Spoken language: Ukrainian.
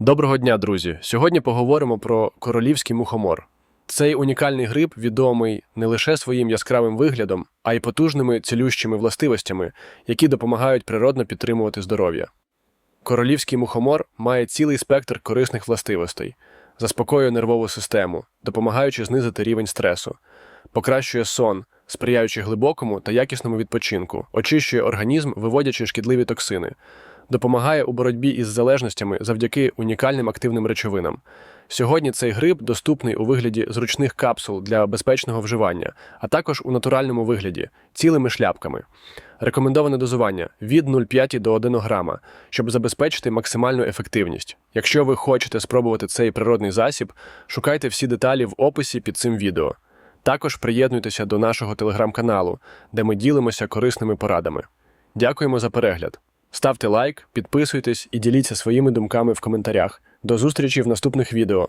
Доброго дня, друзі! Сьогодні поговоримо про королівський мухомор. Цей унікальний гриб відомий не лише своїм яскравим виглядом, а й потужними цілющими властивостями, які допомагають природно підтримувати здоров'я. Королівський мухомор має цілий спектр корисних властивостей, заспокоює нервову систему, допомагаючи знизити рівень стресу, покращує сон, сприяючи глибокому та якісному відпочинку, очищує організм, виводячи шкідливі токсини, допомагає у боротьбі із залежностями завдяки унікальним активним речовинам. Сьогодні цей гриб доступний у вигляді зручних капсул для безпечного вживання, а також у натуральному вигляді цілими шляпками. Рекомендоване дозування від 0,5 до 1 грама, щоб забезпечити максимальну ефективність. Якщо ви хочете спробувати цей природний засіб, шукайте всі деталі в описі під цим відео. Також приєднуйтеся до нашого телеграм-каналу, де ми ділимося корисними порадами. Дякуємо за перегляд. Ставте лайк, підписуйтесь і діліться своїми думками в коментарях. До зустрічі в наступних відео.